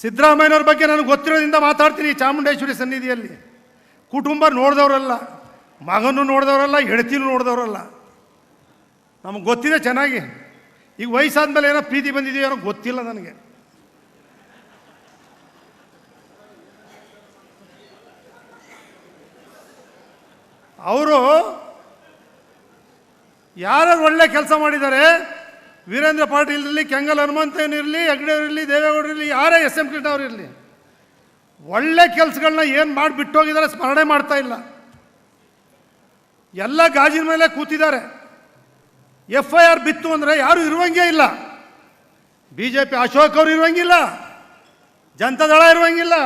ಸಿದ್ದರಾಮಯ್ಯನವ್ರ ಬಗ್ಗೆ ನನಗೆ ಗೊತ್ತಿರೋದ್ರಿಂದ ಮಾತಾಡ್ತೀನಿ ಚಾಮುಂಡೇಶ್ವರಿ ಸನ್ನಿಧಿಯಲ್ಲಿ. ಕುಟುಂಬ ನೋಡಿದವರಲ್ಲ, ಮಗನೂ ನೋಡಿದವರಲ್ಲ, ಹೆಂಡತಿನೂ ನೋಡಿದವರಲ್ಲ. ನಮಗೆ ಗೊತ್ತಿದೆ ಚೆನ್ನಾಗಿ. ಈಗ ವಯಸ್ಸಾದ್ಮೇಲೆ ಏನೋ ಪ್ರೀತಿ ಬಂದಿದೆಯೋ ಏನೋ ಗೊತ್ತಿಲ್ಲ ನನಗೆ. ಅವರು ಯಾರು ಒಳ್ಳೆ ಕೆಲಸ ಮಾಡಿದ್ದಾರೆ ವೀರೇಂದ್ರ ಪಾಟೀಲ್ ಇರಲಿ, ಕೆಂಗಲ್ ಹನುಮಂತನ್ ಇರಲಿ ಹೆಗ್ಡೆ ಇರಲಿ ದೇವೇಗೌಡ ಇರಲಿ, ಯಾರೇ ಎಸ್ ಎಂ ಅವ್ರು ಇರಲಿ, ಒಳ್ಳೆ ಕೆಲಸಗಳನ್ನ ಏನು ಮಾಡಿ ಬಿಟ್ಟೋಗಿದ್ದಾರೆ ಸ್ಮರಣೆ ಮಾಡ್ತಾ ಇಲ್ಲ. ಎಲ್ಲ ಗಾಜಿನ ಮೇಲೆ ಕೂತಿದ್ದಾರೆ. ಎಫ್ ಐ ಆರ್ ಬಿತ್ತು ಅಂದರೆ ಯಾರು ಇರುವಂಗೇ ಇಲ್ಲ. ಬಿ ಜೆ ಪಿ ಅಶೋಕ್ ಅವರು ಇರುವಂಗಿಲ್ಲ ಜನತಾದಳ ಇರುವಂಗಿಲ್ಲ,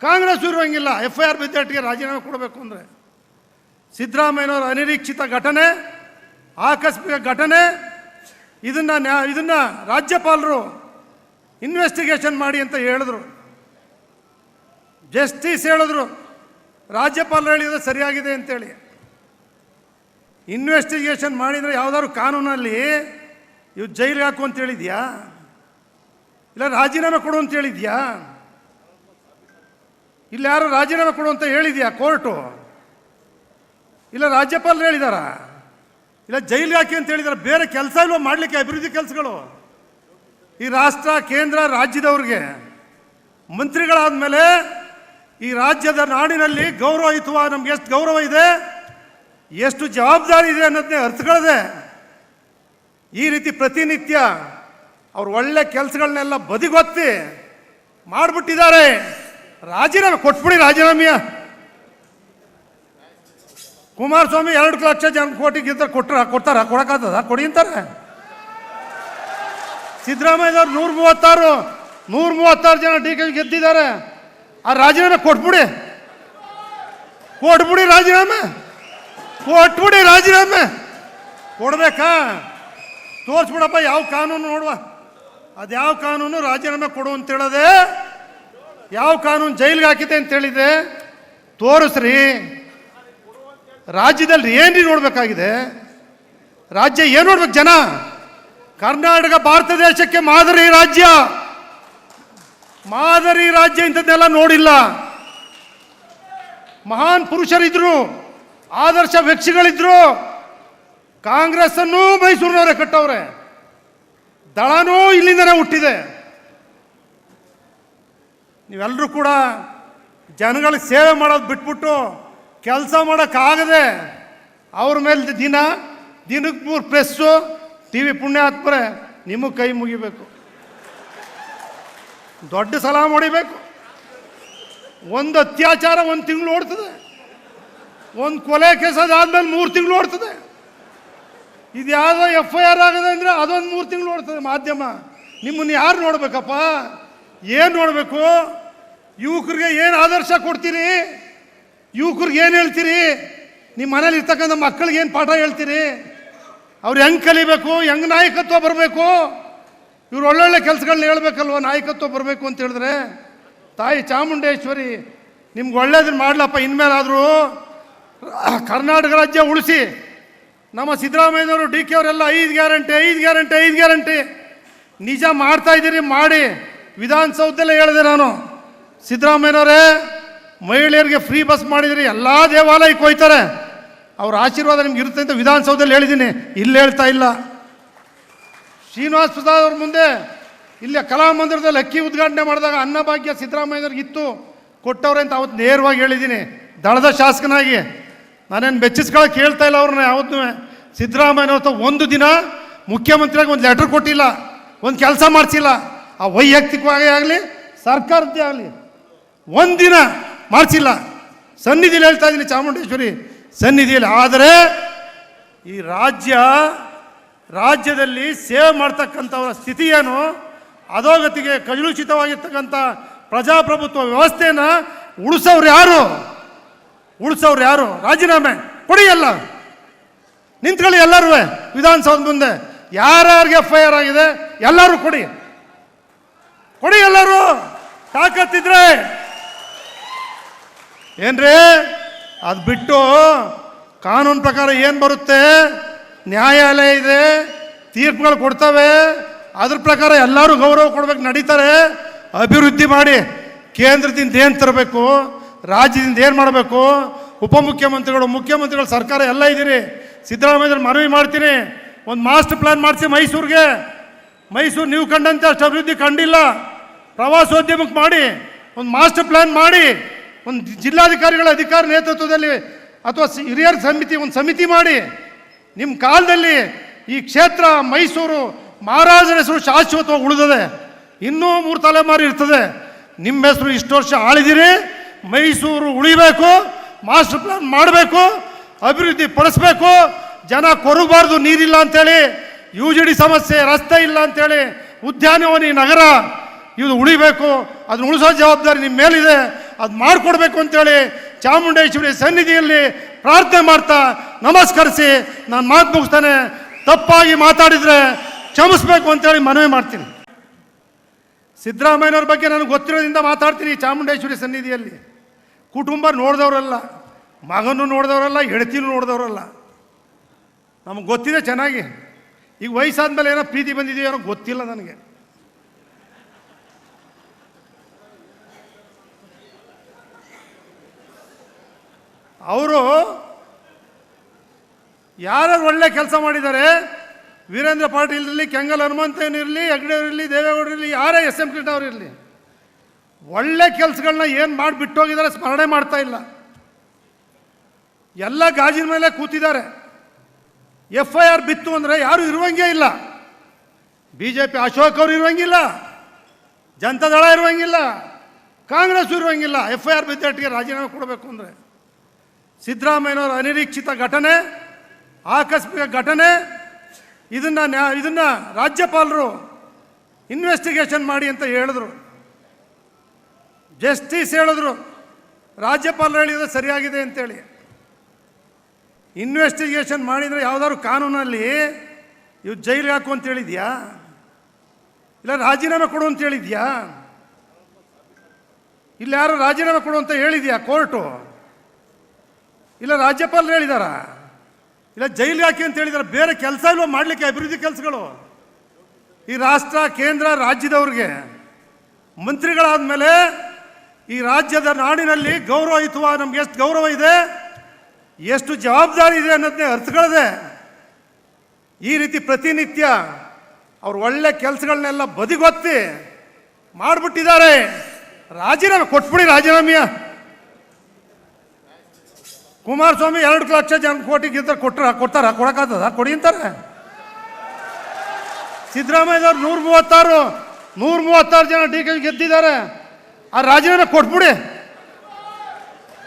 ಕಾಂಗ್ರೆಸ್ ಇರುವಂಗಿಲ್ಲ. ಎಫ್ ಐ ಆರ್ ಬಿದ್ದಟ್ಟಿಗೆ ರಾಜೀನಾಮೆ ಕೊಡಬೇಕು ಅಂದರೆ. ಸಿದ್ದರಾಮಯ್ಯನವರ ಅನಿರೀಕ್ಷಿತ ಘಟನೆ, ಆಕಸ್ಮಿಕ ಘಟನೆ ಇದನ್ನು ನ್ಯಾ, ಇದನ್ನು ರಾಜ್ಯಪಾಲರು ಇನ್ವೆಸ್ಟಿಗೇಷನ್ ಮಾಡಿ ಅಂತ ಹೇಳಿದ್ರು. ಜಸ್ಟಿಸ್ ಹೇಳಿದ್ರು. ರಾಜ್ಯಪಾಲರು ಹೇಳಿದ್ರೆ ಸರಿಯಾಗಿದೆ ಅಂತೇಳಿ. ಇನ್ವೆಸ್ಟಿಗೇಷನ್ ಮಾಡಿದರೆ ಯಾವುದಾದ್ರು ಕಾನೂನಲ್ಲಿ ಇವು ಜೈಲಿಗೆ ಹಾಕು ಅಂತ ಹೇಳಿದ್ಯಾ? ಇಲ್ಲ ರಾಜೀನಾಮೆ ಕೊಡು ಅಂತ ಹೇಳಿದ್ಯಾ? ಇಲ್ಲ ಯಾರು ರಾಜೀನಾಮೆ ಕೊಡು ಅಂತ ಹೇಳಿದ್ಯಾ ಕೋರ್ಟು ಇಲ್ಲ ರಾಜ್ಯಪಾಲರು ಹೇಳಿದಾರ? ಇಲ್ಲ, ಜೈಲಿಗೆ ಹಾಕಿ ಅಂತ ಹೇಳಿದ್ರೆ. ಬೇರೆ ಕೆಲಸ ಇಲ್ವ ಮಾಡಲಿಕ್ಕೆ ಅಭಿವೃದ್ಧಿ ಕೆಲಸಗಳು? ಈ ರಾಷ್ಟ್ರ, ಕೇಂದ್ರ, ರಾಜ್ಯದವ್ರಿಗೆ ಮಂತ್ರಿಗಳಾದ ಈ ರಾಜ್ಯದ ನಾಡಿನಲ್ಲಿ ಗೌರವಯುತವ ನಮ್ಗೆ ಎಷ್ಟು ಗೌರವ ಇದೆ, ಎಷ್ಟು ಜವಾಬ್ದಾರಿ ಇದೆ ಅನ್ನೋದನ್ನೇ ಅರ್ಥಗಳಿದೆ. ಈ ರೀತಿ ಪ್ರತಿನಿತ್ಯ ಅವ್ರು ಒಳ್ಳೆ ಕೆಲಸಗಳನ್ನೆಲ್ಲ ಬದಿಗೊತ್ತಿ ಮಾಡಿಬಿಟ್ಟಿದ್ದಾರೆ. ರಾಜೀನಾಮೆ ಕೊಟ್ಬಿಡಿ ರಾಜೀನಾಮೆಯ. ಕುಮಾರಸ್ವಾಮಿ ಎರಡು ಲಕ್ಷ ಜನ ಕೋಟಿ ಗೆದ್ದರೆ ಕೊಟ್ರ ಕೊಡ್ತಾರ? ಕೊಡಕ್ಕಾಗ್ತದ? ಕೊಡಿ ಅಂತಾರೆ. ಸಿದ್ದರಾಮಯ್ಯವ್ರು ನೂರ ಮೂವತ್ತಾರು ನೂರ ಮೂವತ್ತಾರು ಜನ ಡಿ ಕೆ ಗೆದ್ದಿದ್ದಾರೆ. ಆ ರಾಜೀನಾಮೆ ಕೊಟ್ಬಿಡಿ. ಕೊಟ್ಬಿಡಿ ರಾಜೀನಾಮೆ. ಕೊಟ್ಬಿಡಿ ರಾಜೀನಾಮೆ. ಕೊಡ್ಬೇಕಾ? ತೋರಿಸ್ಬಿಡಪ್ಪ, ಯಾವ ಕಾನೂನು ನೋಡುವ. ಅದು ಯಾವ ಕಾನೂನು? ರಾಜೀನಾಮೆ ಕೊಡು ಅಂತ ಹೇಳದೆ, ಯಾವ ಕಾನೂನು ಜೈಲಿಗೆ ಹಾಕಿದೆ ಅಂತ ಹೇಳಿದೆ ತೋರಿಸ್ರಿ. ರಾಜ್ಯದಲ್ಲಿ ಏನ್ರಿ ನೋಡಬೇಕಾಗಿದೆ? ರಾಜ್ಯ ಏನು ನೋಡ್ಬೇಕು ಜನ? ಕರ್ನಾಟಕ, ಭಾರತ ದೇಶಕ್ಕೆ ಮಾದರಿ ರಾಜ್ಯ. ಮಾದರಿ ರಾಜ್ಯ ಇಂಥದ್ದೆಲ್ಲ ನೋಡಿಲ್ಲ. ಮಹಾನ್ ಪುರುಷರಿದ್ರು, ಆದರ್ಶ ವ್ಯಕ್ತಿಗಳಿದ್ರು. ಕಾಂಗ್ರೆಸ್ ಅನ್ನು ಮೈಸೂರಿನವರೇ ಕಟ್ಟವ್ರೆ. ದಳನೂ ಇಲ್ಲಿಂದನೇ ಹುಟ್ಟಿದೆ. ನೀವೆಲ್ಲರೂ ಕೂಡ ಜನಗಳಿಗೆ ಸೇವೆ ಮಾಡೋದು ಬಿಟ್ಬಿಟ್ಟು ಕೆಲಸ ಮಾಡೋಕ್ಕಾಗದೆ ಅವ್ರ ಮೇಲೆ ದಿನ, ದಿನಕ್ಕೆ ಮೂರು ಪ್ರೆಸ್ಸು ಟಿ ವಿ ಪುಣ್ಯ ಹಾಕ್ಬರೆ ನಿಮಗೆ ಕೈ ಮುಗಿಬೇಕು. ದೊಡ್ಡ ಸಲ ಹೊಡಿಬೇಕು ಒಂದು ಅತ್ಯಾಚಾರ ಒಂದು ತಿಂಗಳು ಓಡ್ತದೆ. ಒಂದು ಕೊಲೆ ಕೇಸ್ ಮೂರು ತಿಂಗಳು ಓಡ್ತದೆ. ಇದು ಯಾವುದೋ ಎಫ್ ಐ ಆರ್ ಆಗಿದೆ ಅಂದರೆ ಅದೊಂದು ಮೂರು ತಿಂಗಳು ಓಡ್ತದೆ ಮಾಧ್ಯಮ. ನಿಮ್ಮನ್ನು ಯಾರು ನೋಡಬೇಕಪ್ಪ? ಏನು ನೋಡಬೇಕು? ಯುವಕರಿಗೆ ಏನು ಆದರ್ಶ ಕೊಡ್ತೀರಿ? ಯುವಕರಿಗೆ ಏನು ಹೇಳ್ತೀರಿ? ನಿಮ್ಮ ಮನೇಲಿ ಇರ್ತಕ್ಕಂಥ ಮಕ್ಕಳಿಗೆ ಏನು ಪಾಠ ಹೇಳ್ತೀರಿ? ಅವ್ರು ಹೆಂಗೆ ಕಲಿಬೇಕು, ಹೆಂಗೆ ನಾಯಕತ್ವ ಬರಬೇಕು? ಇವ್ರು ಒಳ್ಳೊಳ್ಳೆ ಕೆಲಸಗಳನ್ನ ಹೇಳ್ಬೇಕಲ್ವ, ನಾಯಕತ್ವ ಬರಬೇಕು ಅಂತ ಹೇಳಿದ್ರೆ? ತಾಯಿ ಚಾಮುಂಡೇಶ್ವರಿ, ನಿಮ್ಗೆ ಒಳ್ಳೇದನ್ನು ಮಾಡಲಪ್ಪ ಇನ್ಮೇಲಾದರೂ. ಕರ್ನಾಟಕ ರಾಜ್ಯ ಉಳಿಸಿ. ನಮ್ಮ ಸಿದ್ದರಾಮಯ್ಯನವರು, ಡಿ ಕೆ ಅವರೆಲ್ಲ ಐದು ಗ್ಯಾರಂಟಿ ಐದು ಗ್ಯಾರಂಟಿ ಐದು ಗ್ಯಾರಂಟಿ. ನಿಜ ಮಾಡ್ತಾ ಇದ್ದೀರಿ, ಮಾಡಿ. ವಿಧಾನಸೌಧದಲ್ಲೇ ಹೇಳಿದೆ ನಾನು. ಸಿದ್ದರಾಮಯ್ಯನವರೇ ಮಹಿಳೆಯರಿಗೆ ಫ್ರೀ ಬಸ್ ಮಾಡಿದರೆ ಎಲ್ಲ ದೇವಾಲಯಕ್ಕೆ ಹೋಯ್ತಾರೆ. ಅವ್ರ ಆಶೀರ್ವಾದ ನಿಮ್ಗೆ ಇರುತ್ತೆ ಅಂತ ವಿಧಾನಸೌಧದಲ್ಲಿ ಹೇಳಿದ್ದೀನಿ. ಇಲ್ಲಿ ಹೇಳ್ತಾ ಇಲ್ಲ. ಶ್ರೀನಿವಾಸ್ ಪ್ರಸಾದ್ ಅವ್ರ ಮುಂದೆ ಇಲ್ಲಿ ಕಲಾಮಂದಿರದಲ್ಲಿ ಅಕ್ಕಿ ಉದ್ಘಾಟನೆ ಮಾಡಿದಾಗ ಅನ್ನಭಾಗ್ಯ ಸಿದ್ದರಾಮಯ್ಯವ್ರಿಗೆ ಇತ್ತು. ಕೊಟ್ಟವ್ರೆ ಅಂತ ಅವತ್ತು ನೇರವಾಗಿ ಹೇಳಿದ್ದೀನಿ. ದಳದ ಶಾಸಕನಾಗಿ. ನಾನೇನು ಬೆಚ್ಚಿಸ್ಕೊಳಕ್ಕೆ ಹೇಳ್ತಾ ಇಲ್ಲ ಅವ್ರನ್ನ ಯಾವತ್ತೂ. ಸಿದ್ದರಾಮಯ್ಯನವತ್ತು ಒಂದು ದಿನ ಮುಖ್ಯಮಂತ್ರಿಯಾಗಿ ಒಂದು ಲೆಟ್ರ್ ಕೊಟ್ಟಿಲ್ಲ. ಒಂದು ಕೆಲಸ ಮಾಡಿಸಿಲ್ಲ. ಆ ವೈಯಕ್ತಿಕವಾಗಿ ಆಗಲಿ, ಸರ್ಕಾರದ್ದೇ ಆಗಲಿ, ಒಂದಿನ ಮಾಡಿಸಿಲ್ಲ. ಸನ್ನಿಧಿಯಲ್ಲಿ ಹೇಳ್ತಾ ಇದ್ದೀನಿ ಚಾಮುಂಡೇಶ್ವರಿ, ಸನ್ನಿಧಿಯಲ್ಲಿ. ಆದರೆ ಈ ರಾಜ್ಯ, ರಾಜ್ಯದಲ್ಲಿ ಸೇವೆ ಮಾಡ್ತಕ್ಕಂಥವರ ಸ್ಥಿತಿ ಏನು? ಅಧೋಗತಿಗೆ ಕಲುಷಿತವಾಗಿರ್ತಕ್ಕಂಥ ಪ್ರಜಾಪ್ರಭುತ್ವ ವ್ಯವಸ್ಥೆನ ಉಳಿಸೋರು ಯಾರು? ಉಳಿಸೋರು ಯಾರು? ರಾಜೀನಾಮೆ ಕೊಡಿ ಎಲ್ಲ. ನಿಂತ್ಕೊಳ್ಳಿ ಎಲ್ಲರೂ ವಿಧಾನಸೌಧ ಮುಂದೆ. ಯಾರ್ಯಾರಿಗೆ ಎಫ್ ಐ ಆರ್ ಆಗಿದೆ ಎಲ್ಲರೂ ಕೊಡಿ. ಕೊಡಿ ಎಲ್ಲರೂ. ತಾಕತ್ತಿದ್ರೆ ಏನ್ರಿ? ಅದು ಬಿಟ್ಟು ಕಾನೂನು ಪ್ರಕಾರ ಏನು ಬರುತ್ತೆ? ನ್ಯಾಯಾಲಯ ಇದೆ, ತೀರ್ಪುಗಳು ಕೊಡ್ತವೆ. ಅದ್ರ ಪ್ರಕಾರ ಎಲ್ಲರೂ ಗೌರವ ಕೊಡ್ಬೇಕು, ನಡೀತಾರೆ. ಅಭಿವೃದ್ಧಿ ಮಾಡಿ ಕೇಂದ್ರದಿಂದ ಏನು ತರಬೇಕು? ರಾಜ್ಯದಿಂದ ಏನು ಮಾಡಬೇಕು? ಉಪಮುಖ್ಯಮಂತ್ರಿಗಳು, ಮುಖ್ಯಮಂತ್ರಿಗಳು, ಸರ್ಕಾರ ಎಲ್ಲ ಇದ್ದೀರಿ. ಸಿದ್ದರಾಮಯ್ಯ ಮನವಿ ಮಾಡ್ತೀನಿ. ಒಂದು ಮಾಸ್ಟರ್ ಪ್ಲಾನ್ ಮಾಡಿಸಿ ಮೈಸೂರಿಗೆ. ಮೈಸೂರು ನೀವು ಕಂಡಂತೆ ಅಷ್ಟು ಅಭಿವೃದ್ಧಿ ಕಂಡಿಲ್ಲ. ಪ್ರವಾಸೋದ್ಯಮಕ್ಕೆ ಮಾಡಿ, ಒಂದು ಮಾಸ್ಟರ್ ಪ್ಲಾನ್ ಮಾಡಿ. ಒಂದು ಜಿಲ್ಲಾಧಿಕಾರಿಗಳ ಅಧಿಕಾರ ನೇತೃತ್ವದಲ್ಲಿ ಅಥವಾ ಹಿರಿಯರ ಸಮಿತಿ, ಒಂದು ಸಮಿತಿ ಮಾಡಿ ನಿಮ್ಮ ಕಾಲದಲ್ಲಿ ಈ ಕ್ಷೇತ್ರ ಮೈಸೂರು ಮಹಾರಾಜರ ಹೆಸರು ಶಾಶ್ವತವಾಗಿ ಉಳಿದದೆ. ಇನ್ನೂ ಮೂರು ತಲೆಮಾರು ಇರ್ತದೆ. ನಿಮ್ಮ ಹೆಸರು ಇಷ್ಟು ವರ್ಷ ಆಳಿದಿರಿ, ಮೈಸೂರು ಉಳಿಬೇಕು, ಮಾಸ್ಟರ್ ಪ್ಲಾನ್ ಮಾಡಬೇಕು, ಅಭಿವೃದ್ಧಿ ಪಡಿಸ್ಬೇಕು, ಜನ ಕೊರಗಬಾರ್ದು, ನೀರಿಲ್ಲ ಅಂತೇಳಿ, ಯು ಜಿ ಡಿ ಸಮಸ್ಯೆ, ರಸ್ತೆ ಇಲ್ಲ ಅಂತೇಳಿ, ಉದ್ಯಾನವನಿ ನಗರ, ಇದು ಉಳಿಬೇಕು. ಅದನ್ನ ಉಳಿಸೋ ಜವಾಬ್ದಾರಿ ನಿಮ್ಮ ಮೇಲಿದೆ. ಅದು ಮಾಡಿಕೊಡ್ಬೇಕು ಅಂತೇಳಿ ಚಾಮುಂಡೇಶ್ವರಿ ಸನ್ನಿಧಿಯಲ್ಲಿ ಪ್ರಾರ್ಥನೆ ಮಾಡ್ತಾ ನಮಸ್ಕರಿಸಿ, ನಾನು ಮಾತು ಮುಗಿಸ್ತಾನೆ. ತಪ್ಪಾಗಿ ಮಾತಾಡಿದರೆ ಕ್ಷಮಿಸ್ಬೇಕು ಅಂತೇಳಿ ಮನವಿ ಮಾಡ್ತೀನಿ. ಸಿದ್ದರಾಮಯ್ಯನವ್ರ ಬಗ್ಗೆ ನನಗೆ ಗೊತ್ತಿರೋದ್ರಿಂದ ಮಾತಾಡ್ತೀನಿ ಚಾಮುಂಡೇಶ್ವರಿ ಸನ್ನಿಧಿಯಲ್ಲಿ. ಕುಟುಂಬ ನೋಡಿದವರಲ್ಲ, ಮಗನೂ ನೋಡಿದವರಲ್ಲ, ಹೆಡ್ತಿನೂ ನೋಡಿದವರಲ್ಲ. ನಮಗೆ ಗೊತ್ತಿದೆ ಚೆನ್ನಾಗಿ. ಈಗ ವಯಸ್ಸಾದ್ಮೇಲೆ ಏನೋ ಪ್ರೀತಿ ಬಂದಿದೆಯೋ ಏನೋ ಗೊತ್ತಿಲ್ಲ ನನಗೆ. ಅವರು ಯಾರು ಒಳ್ಳೆ ಕೆಲಸ ಮಾಡಿದ್ದಾರೆ, ವೀರೇಂದ್ರ ಪಾಟೀಲ್ ಇರಲಿ, ಕೆಂಗಲ್ ಹನುಮಂತೇನ ಇರಲಿ ಹೆಗ್ಡೆವ ಇರಲಿ ಯಾರೇ ಎಸ್ ಎಂ ಇರಲಿ, ಒಳ್ಳೆ ಕೆಲಸಗಳನ್ನ ಏನು ಮಾಡಿ ಬಿಟ್ಟೋಗಿದ್ದಾರೆ ಸ್ಮರಣೆ ಮಾಡ್ತಾ ಇಲ್ಲ. ಎಲ್ಲ ಗಾಜಿನ ಮೇಲೆ ಕೂತಿದ್ದಾರೆ. ಎಫ್ ಐ ಆರ್ ಬಿತ್ತು ಅಂದರೆ ಯಾರು ಇರುವಂಗೆ ಇಲ್ಲ. ಬಿ ಜೆ ಪಿ ಅಶೋಕ್ ಅವರು ಇರುವಂಗಿಲ್ಲ, ಜನತಾದಳ ಇರುವಂಗಿಲ್ಲ, ಕಾಂಗ್ರೆಸ್ ಇರುವಂಗಿಲ್ಲ, ಎಫ್ ಐ ಆರ್ ಬಿದ್ದಟ್ಟಿಗೆ ರಾಜೀನಾಮೆ ಕೊಡಬೇಕು ಅಂದರೆ. ಸಿದ್ದರಾಮಯ್ಯನವರ ಅನಿರೀಕ್ಷಿತ ಘಟನೆ, ಆಕಸ್ಮಿಕ ಘಟನೆ, ಇದನ್ನು ನ್ಯಾ, ಇದನ್ನು ರಾಜ್ಯಪಾಲರು ಇನ್ವೆಸ್ಟಿಗೇಷನ್ ಮಾಡಿ ಅಂತ ಹೇಳಿದ್ರು. ಜಸ್ಟಿಸ್ ಹೇಳಿದ್ರು. ರಾಜ್ಯಪಾಲರು ಹೇಳಿದ್ರೆ ಸರಿಯಾಗಿದೆ ಅಂತೇಳಿ. ಇನ್ವೆಸ್ಟಿಗೇಷನ್ ಮಾಡಿದರೆ ಯಾವುದಾದ್ರು ಕಾನೂನಲ್ಲಿ ಇವು ಜೈಲಿಗೆ ಹಾಕು ಅಂತ ಹೇಳಿದ್ಯಾ? ಇಲ್ಲ ರಾಜೀನಾಮೆ ಕೊಡು ಅಂತ ಹೇಳಿದ್ಯಾ? ಇಲ್ಲ ಯಾರು ರಾಜೀನಾಮೆ ಕೊಡು ಅಂತ ಹೇಳಿದ್ಯಾ ಕೋರ್ಟು ಇಲ್ಲ ರಾಜ್ಯಪಾಲರು ಹೇಳಿದಾರ? ಇಲ್ಲ ಜೈಲಿಗೆ ಹಾಕಿ ಅಂತ ಹೇಳಿದಾರೆ? ಬೇರೆ ಕೆಲಸ ಇಲ್ವ ಮಾಡಲಿಕ್ಕೆ ಅಭಿವೃದ್ಧಿ ಕೆಲಸಗಳು? ಈ ರಾಷ್ಟ್ರ, ಕೇಂದ್ರ, ರಾಜ್ಯದವ್ರಿಗೆ ಮಂತ್ರಿಗಳಾದ ಮೇಲೆ ಈ ರಾಜ್ಯದ ನಾಡಿನಲ್ಲಿ ಗೌರವಯುತವ ನಮ್ಗೆ ಎಷ್ಟು ಗೌರವ ಇದೆ, ಎಷ್ಟು ಜವಾಬ್ದಾರಿ ಇದೆ ಅನ್ನೋದನ್ನೇ ಅರ್ಥಗಳದೆ. ಈ ರೀತಿ ಪ್ರತಿನಿತ್ಯ ಅವ್ರು ಒಳ್ಳೆ ಕೆಲಸಗಳನ್ನೆಲ್ಲ ಬದಿಗೊತ್ತಿ ಮಾಡಿಬಿಟ್ಟಿದ್ದಾರೆ. ರಾಜೀನಾಮೆ ಕೊಟ್ಬಿಡಿ ರಾಜೀನಾಮೆಯ. ಕುಮಾರಸ್ವಾಮಿ ಎರಡು ಲಕ್ಷ ಜನ ಕೋಟಿ ಕೋಟಿಗಿಂತ ಕೊಟ್ಟರೆ ಕೊಡ್ತಾರ? ಕೊಡಕ್ಕಾಗ್ತದ? ಕೊಡಿ ಅಂತಾರೆ. ಸಿದ್ದರಾಮಯ್ಯವ್ರು ನೂರ ಮೂವತ್ತಾರು ನೂರ ಮೂವತ್ತಾರು ಜನ ಡಿ ಕೆ ಗೆದ್ದಿದ್ದಾರೆ. ಆ ರಾಜೀನಾಮೆ ಕೊಟ್ಬಿಡಿ.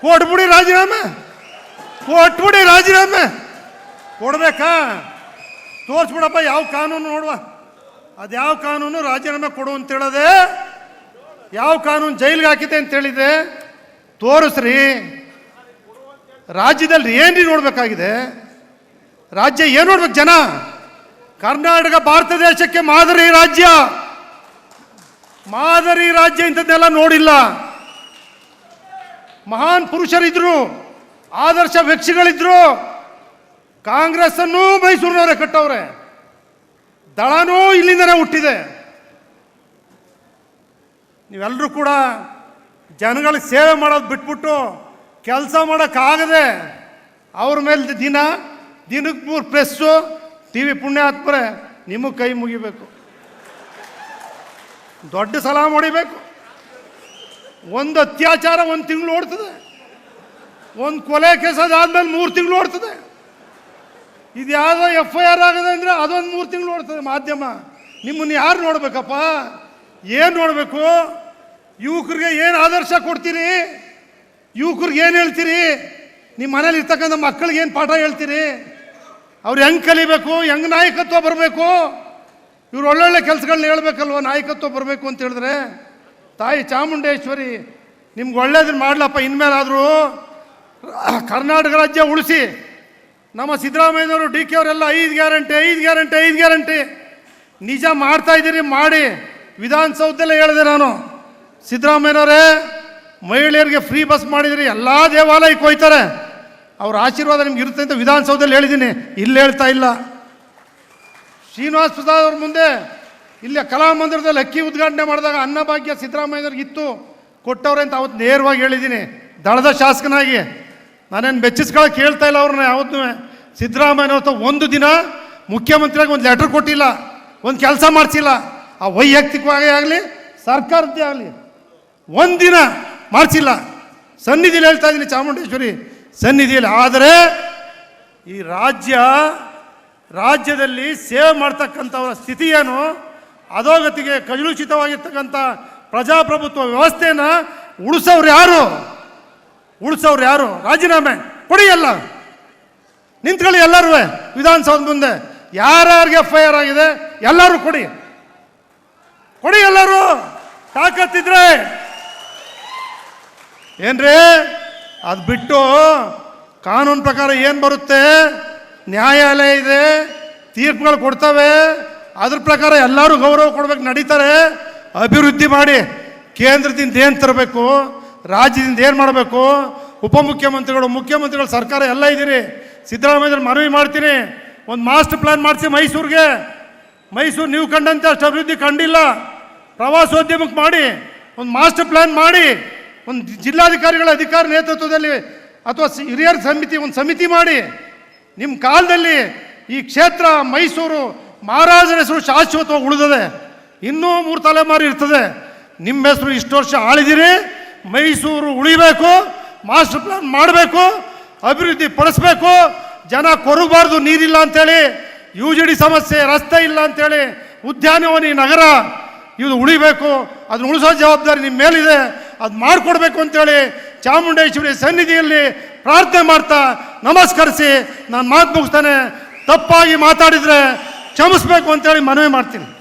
ಕೊಟ್ಬಿಡಿ ರಾಜೀನಾಮೆ. ಕೊಟ್ಬಿಡಿ ರಾಜೀನಾಮೆ. ಕೊಡ್ಬೇಕಾ? ತೋರಿಸ್ಬಿಡಪ್ಪ, ಯಾವ ಕಾನೂನು ನೋಡುವ. ಅದು ಯಾವ ಕಾನೂನು? ರಾಜೀನಾಮೆ ಕೊಡು ಅಂತ ಹೇಳದೆ, ಯಾವ ಕಾನೂನು ಜೈಲಿಗೆ ಹಾಕಿದೆ ಅಂತ ಹೇಳಿದೆ, ತೋರಿಸ್ರಿ. ರಾಜ್ಯದಲ್ಲಿ ಏನ್ರಿ ನೋಡಬೇಕಾಗಿದೆ? ರಾಜ್ಯ ಏನು ನೋಡ್ಬೇಕು ಜನ? ಕರ್ನಾಟಕ, ಭಾರತ ದೇಶಕ್ಕೆ ಮಾದರಿ ರಾಜ್ಯ. ಮಾದರಿ ರಾಜ್ಯ ಇಂಥದ್ದೆಲ್ಲ ನೋಡಿಲ್ಲ. ಮಹಾನ್ ಪುರುಷರಿದ್ರು, ಆದರ್ಶ ವ್ಯಕ್ತಿಗಳಿದ್ರು. ಕಾಂಗ್ರೆಸ್ ಅನ್ನು ಮೈಸೂರಿನವರೇ ಕಟ್ಟವ್ರೆ. ದಳನೂ ಇಲ್ಲಿಂದನೇ ಹುಟ್ಟಿದೆ. ನೀವೆಲ್ಲರೂ ಕೂಡ ಜನಗಳಿಗೆ ಸೇವೆ ಮಾಡೋದು ಬಿಟ್ಬಿಟ್ಟು ಕೆಲಸ ಮಾಡೋಕ್ಕಾಗದೆ ಅವ್ರ ಮೇಲೆ ದಿನ, ದಿನಕ್ಕೆ ಮೂರು ಪ್ರೆಸ್ಸು ಟಿ ವಿ ಪುಣ್ಯ ಪುಣ್ಯಾತ್ಮರೆ ನಿಮಗೆ ಕೈ ಮುಗಿಬೇಕು. ದೊಡ್ಡ ಸಲಾಮ್ ಹೊಡಿಬೇಕು. ಒಂದು ಅತ್ಯಾಚಾರ ಒಂದು ತಿಂಗಳು ಓಡ್ತದೆ. ಒಂದು ಕೊಲೆ ಕೇಸ್ ಅದಾದ್ಮೇಲೆ ಮೂರು ತಿಂಗಳು ಓಡ್ತದೆ. ಇದು ಯಾವುದೋ ಎಫ್ ಐ ಆರ್ ಆಗಿದೆ ಅಂದರೆ ಅದೊಂದು ಮೂರು ತಿಂಗಳು ಓಡ್ತದೆ ಮಾಧ್ಯಮ. ನಿಮ್ಮನ್ನು ಯಾರು ನೋಡಬೇಕಪ್ಪ? ಏನು ನೋಡಬೇಕು? ಯುವಕರಿಗೆ ಏನು ಆದರ್ಶ ಕೊಡ್ತೀರಿ? ಯುವಕರಿಗೆ ಏನು ಹೇಳ್ತೀರಿ? ನಿಮ್ಮ ಮನೇಲಿ ಇರ್ತಕ್ಕಂಥ ಮಕ್ಕಳಿಗೆ ಏನು ಪಾಠ ಹೇಳ್ತೀರಿ? ಅವ್ರು ಹೆಂಗೆ ಕಲಿಬೇಕು, ಹೆಂಗೆ ನಾಯಕತ್ವ ಬರಬೇಕು? ಇವ್ರು ಒಳ್ಳೊಳ್ಳೆ ಕೆಲಸಗಳನ್ನ ಹೇಳ್ಬೇಕಲ್ವ, ನಾಯಕತ್ವ ಬರಬೇಕು ಅಂತ ಹೇಳಿದ್ರೆ? ತಾಯಿ ಚಾಮುಂಡೇಶ್ವರಿ, ನಿಮ್ಗೆ ಒಳ್ಳೇದನ್ನ ಮಾಡಲಪ್ಪ, ಇನ್ಮೇಲಾದರೂ ಕರ್ನಾಟಕ ರಾಜ್ಯ ಉಳಿಸಿ. ನಮ್ಮ ಸಿದ್ದರಾಮಯ್ಯನವರು ಡಿ ಕೆ ಅವರೆಲ್ಲ ಐದು ಗ್ಯಾರಂಟಿ ಐದು ಗ್ಯಾರಂಟಿ ಐದು ಗ್ಯಾರಂಟಿ. ನಿಜ ಮಾಡ್ತಾ ಇದ್ದೀರಿ, ಮಾಡಿ. ವಿಧಾನಸೌಧದಲ್ಲೇ ಹೇಳಿದೆ ನಾನು. ಸಿದ್ದರಾಮಯ್ಯನವರೇ ಮಹಿಳೆಯರಿಗೆ ಫ್ರೀ ಬಸ್ ಮಾಡಿದರೆ ಎಲ್ಲ ದೇವಾಲಯಕ್ಕೆ ಹೋಯ್ತಾರೆ. ಅವ್ರ ಆಶೀರ್ವಾದ ನಿಮ್ಗೆ ಇರುತ್ತೆ ಅಂತ ವಿಧಾನಸೌಧದಲ್ಲಿ ಹೇಳಿದ್ದೀನಿ. ಇಲ್ಲಿ ಹೇಳ್ತಾ ಇಲ್ಲ. ಶ್ರೀನಿವಾಸ್ ಪ್ರಸಾದ್ ಅವ್ರ ಮುಂದೆ ಇಲ್ಲೇ ಕಲಾಮಂದಿರದಲ್ಲಿ ಅಕ್ಕಿ ಉದ್ಘಾಟನೆ ಮಾಡಿದಾಗ ಅನ್ನಭಾಗ್ಯ ಸಿದ್ದರಾಮಯ್ಯವ್ರಿಗೆ ಇತ್ತು. ಕೊಟ್ಟವ್ರೆ ಅಂತ ಅವತ್ತು ನೇರವಾಗಿ ಹೇಳಿದ್ದೀನಿ. ದಳದ ಶಾಸಕನಾಗಿ. ನಾನೇನು ಬೆಚ್ಚಿಸ್ಕೊಳಕ್ಕೆ ಹೇಳ್ತಾ ಇಲ್ಲ ಅವ್ರನ್ನ ಯಾವತ್ತೂ. ಸಿದ್ದರಾಮಯ್ಯನವ್ರ ಒಂದು ದಿನ ಮುಖ್ಯಮಂತ್ರಿಯಾಗಿ ಒಂದು ಲೆಟರ್ ಕೊಟ್ಟಿಲ್ಲ. ಒಂದು ಕೆಲಸ ಮಾಡಿಸಿಲ್ಲ. ಆ ವೈಯಕ್ತಿಕವಾಗಿ ಆಗಲಿ, ಸರ್ಕಾರದ್ದೇ ಆಗಲಿ. ಒಂದಿನ ಮಾಡಿಸಿಲ್ಲ. ಸನ್ನಿಧಿಯಲ್ಲಿ ಹೇಳ್ತಾ ಇದ್ದೀನಿ ಚಾಮುಂಡೇಶ್ವರಿ, ಸನ್ನಿಧಿಯಲ್ಲಿ. ಆದರೆ ಈ ರಾಜ್ಯ, ರಾಜ್ಯದಲ್ಲಿ ಸೇವೆ ಮಾಡ್ತಕ್ಕಂಥವರ ಸ್ಥಿತಿ ಏನು? ಅಧೋಗತಿಗೆ ಕಲುಷಿತವಾಗಿರ್ತಕ್ಕಂಥ ಪ್ರಜಾಪ್ರಭುತ್ವ ವ್ಯವಸ್ಥೆನ ಉಳಿಸೋರು ಯಾರು? ಉಳಿಸೋರು ಯಾರು? ರಾಜೀನಾಮೆ ಕೊಡಿ ಎಲ್ಲ. ನಿಂತ್ಕೊಳ್ಳಿ ಎಲ್ಲರೂ ವಿಧಾನಸೌಧ ಮುಂದೆ. ಯಾರ್ಯಾರಿಗೆ ಎಫ್ ಐ ಆರ್ ಆಗಿದೆ ಎಲ್ಲರೂ ಕೊಡಿ. ಕೊಡಿ ಎಲ್ಲರೂ. ತಾಕತ್ತಿದ್ರೆ ಏನ್ರಿ? ಅದು ಬಿಟ್ಟು ಕಾನೂನು ಪ್ರಕಾರ ಏನು ಬರುತ್ತೆ? ನ್ಯಾಯಾಲಯ ಇದೆ, ತೀರ್ಪುಗಳು ಕೊಡ್ತವೆ. ಅದ್ರ ಪ್ರಕಾರ ಎಲ್ಲರೂ ಗೌರವ ಕೊಡ್ಬೇಕು, ನಡೀತಾರೆ. ಅಭಿವೃದ್ಧಿ ಮಾಡಿ ಕೇಂದ್ರದಿಂದ ಏನು ತರಬೇಕು? ರಾಜ್ಯದಿಂದ ಏನು ಮಾಡಬೇಕು? ಉಪಮುಖ್ಯಮಂತ್ರಿಗಳು, ಮುಖ್ಯಮಂತ್ರಿಗಳು, ಸರ್ಕಾರ ಎಲ್ಲ ಇದ್ದೀರಿ. ಸಿದ್ದರಾಮಯ್ಯ ಮನವಿ ಮಾಡ್ತೀನಿ. ಒಂದು ಮಾಸ್ಟರ್ ಪ್ಲಾನ್ ಮಾಡಿಸಿ ಮೈಸೂರಿಗೆ. ಮೈಸೂರು ನೀವು ಕಂಡಂತೆ ಅಷ್ಟು ಅಭಿವೃದ್ಧಿ ಕಂಡಿಲ್ಲ. ಪ್ರವಾಸೋದ್ಯಮಕ್ಕೆ ಮಾಡಿ, ಒಂದು ಮಾಸ್ಟರ್ ಪ್ಲಾನ್ ಮಾಡಿ. ಒಂದು ಜಿಲ್ಲಾಧಿಕಾರಿಗಳ ಅಧಿಕಾರ ನೇತೃತ್ವದಲ್ಲಿ ಅಥವಾ ಹಿರಿಯರ ಸಮಿತಿ, ಒಂದು ಸಮಿತಿ ಮಾಡಿ ನಿಮ್ಮ ಕಾಲದಲ್ಲಿ ಈ ಕ್ಷೇತ್ರ ಮೈಸೂರು ಮಹಾರಾಜರ ಹೆಸರು ಶಾಶ್ವತವಾಗಿ ಉಳಿದದೆ, ಇನ್ನೂ ಮೂರು ತಲೆಮಾರು ಇರ್ತದೆ. ನಿಮ್ಮ ಹೆಸರು ಇಷ್ಟು ವರ್ಷ ಆಳಿದಿರಿ, ಮೈಸೂರು ಉಳಿಬೇಕು, ಮಾಸ್ಟರ್ ಪ್ಲಾನ್ ಮಾಡಬೇಕು, ಅಭಿವೃದ್ಧಿ ಪಡಿಸ್ಬೇಕು, ಜನ ಕೊರಗಬಾರ್ದು, ನೀರಿಲ್ಲ ಅಂತೇಳಿ, ಯು ಜಿ ಡಿ ಸಮಸ್ಯೆ, ರಸ್ತೆ ಇಲ್ಲ ಅಂತೇಳಿ, ಉದ್ಯಾನವನಿ ನಗರ, ಇದು ಉಳಿಬೇಕು, ಅದನ್ನು ಉಳಿಸೋ ಜವಾಬ್ದಾರಿ ನಿಮ್ಮ ಮೇಲಿದೆ. ಅದು ಮಾಡಿಕೊಡ್ಬೇಕು ಅಂತೇಳಿ ಚಾಮುಂಡೇಶ್ವರಿ ಸನ್ನಿಧಿಯಲ್ಲಿ ಪ್ರಾರ್ಥನೆ ಮಾಡ್ತಾ ನಮಸ್ಕರಿಸಿ ನಾನು ಮಾತು ಮುಗಿಸ್ತಾನೆ. ತಪ್ಪಾಗಿ ಮಾತಾಡಿದರೆ ಕ್ಷಮಿಸ್ಬೇಕು ಅಂತೇಳಿ ಮನವಿ ಮಾಡ್ತೀನಿ.